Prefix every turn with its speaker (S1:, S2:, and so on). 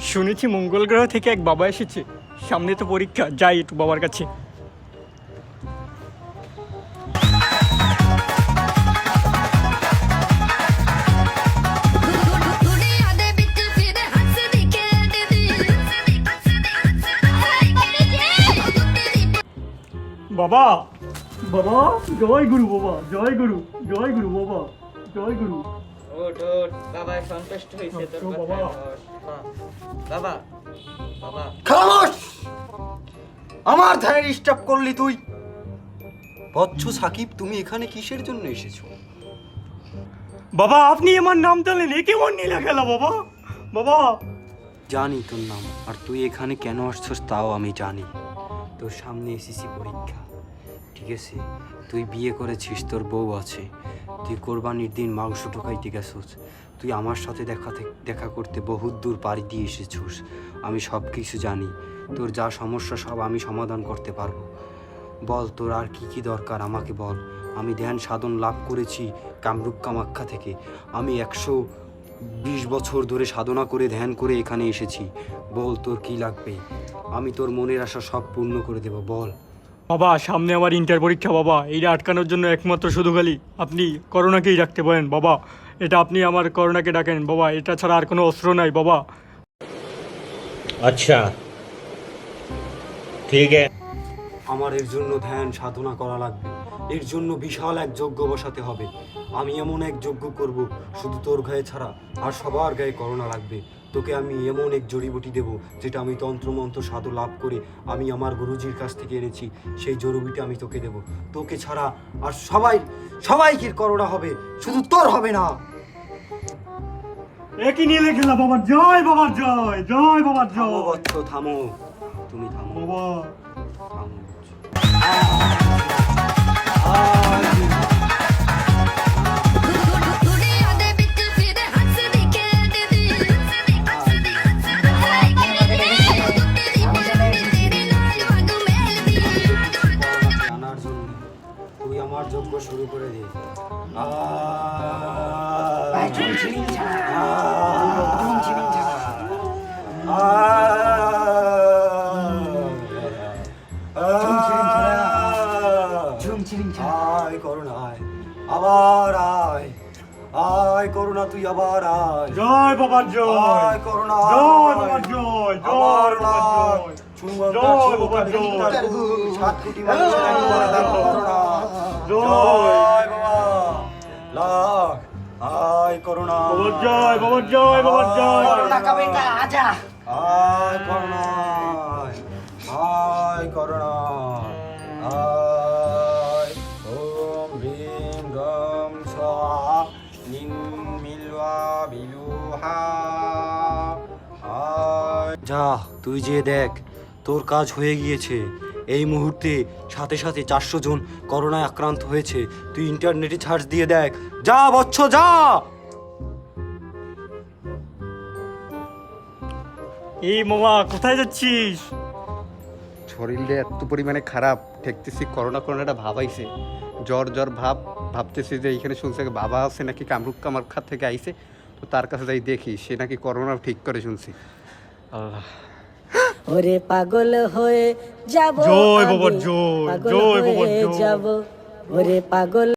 S1: শুনেছি মঙ্গল গ্রহ থেকে এক বাবা এসেছে। সামনে তো পরীক্ষা যাই একটু বাবার কাছে। বাবা! বাবা জয় গুরু বাবা জয় গুরু জয় গুরু বাবা জয় গুরু।
S2: ওট ওট বাবা সন্তুষ্ট হয়েছে তোর
S1: বাবা।
S2: বাবা বাবা।
S3: খামোশ আমার ধ্যানে ডিস্টার্ব করলি তুই। বচ্চ সাকিব তুমি এখানে কিসের জন্য এসেছ?
S1: বাবা আপনি আমার নাম জানলেন এ কেমন নীলা খেলা বাবা? বাবা।
S3: জানি তোর নাম আর তুই এখানে কেন আসছস তাও আমি জানি। তোর সামনে এসেছি পরীক্ষা। ঠিক আছে তুই বিয়ে করেছিস, তোর বউ আছে। তুই কোরবানির দিন মাংস ঢোকাইতে গেছিস। তুই আমার সাথে দেখা দেখা করতে বহুত দূর পাড়ি দিয়ে এসেছিস। আমি সব কিছু জানি। তোর যা সমস্যা, সব আমি সমাধান করতে পারব। বল, তোর আর কি কি দরকার আমাকে বল। আমি ধ্যান সাধন লাভ করেছি কামরূপ কামাখ্যা থেকে। আমি একশো বিশ বছর ধরে সাধনা করে, ধ্যান করে এখানে এসেছি। বল, তোর কি লাগবে? আমি তোর মনের আশা সব পূর্ণ করে দেব। বল।
S1: বাবা সামনে আবার ইন্টার পরীক্ষা বাবা। এইটা আটকানোর জন্য একমাত্র শুধু খালি আপনি করোনাকেই রাখতে পারেন বাবা। এটা আপনি আমার করোনাকে ডাকেন বাবা। এটা ছাড়া আর কোনো অস্ত্র নাই বাবা।
S4: আচ্ছা। ঠিক আছে।
S3: আমার এর জন্য ধ্যান সাধনা করা লাগবে। এর জন্য বিশাল এক যজ্ঞ বসাতে হবে। আমি এমন এক যজ্ঞ করব শুধু তোর গায়ে ছাড়া আর সবার গায়ে করোনা লাগবে। তোকে আমি এমন এক জড়িবুটি দেব যেটা আমি তন্ত্রমন্ত্র সাধু লাভ করে আমি আমার গুরুজির কাছ থেকে এনেছি। সেই জড়িবুটি আমি তোকে দেব। তোকে ছাড়া আর সবাই সবাইকে করোনা হবে শুধু তোর হবে না।
S1: একই নিয়ে খেলা বাবার জয় বাবার জয় জয়
S3: থামো
S1: জয়
S3: থামো। তুমি থামো।
S1: বাবা।
S3: থামো। আমার যজ্ঞ শুরু করে দে আয় করুন আয় আবার আয় করুণা তুই আবার আয়।
S1: জয় বাবার জয়।
S3: আয় করুণা
S1: জয় বাবার জয়
S3: আবার
S1: জয় বাবার
S3: লাগ।
S1: জয়। জয় বাবার জয়।
S3: সাত কোটি মানুষের একবার লাগ করুণা।
S1: জয়।
S3: বাবা। লাগ আয় করুণা।
S1: বাবার জয় বাবার জয় বাবার জয়।
S3: আয় করুণা। আয় করুণা। যা তুই যে দেখ তোর কাজ হয়ে গিয়েছে। এই মুহূর্তে সাথে সাথে চারশো জন করোনায় আক্রান্ত হয়েছে। তুই ইন্টারনেটে সার্চ দিয়ে দেখ। যা বচ্চ যা!
S1: এই মামা কোথায় যাচ্ছিস?
S5: শরীরটা এত পরিমাণে খারাপ ঠেকতেছি করোনা করোনাটা ভাব আইছে। জ্বর জ্বর ভাব ভাবতেছি যে এইখানে শুনছে বাবা আছে নাকি কামরুক কামারখার থেকে আইছে তো তার কাছে যাই দেখি সে নাকি করোনা ঠিক করে শুনছি। আল্লাহ
S6: ওরে পাগল হয়ে যাব
S1: জয় জয়, জয়।
S6: যাব। ওরে পাগল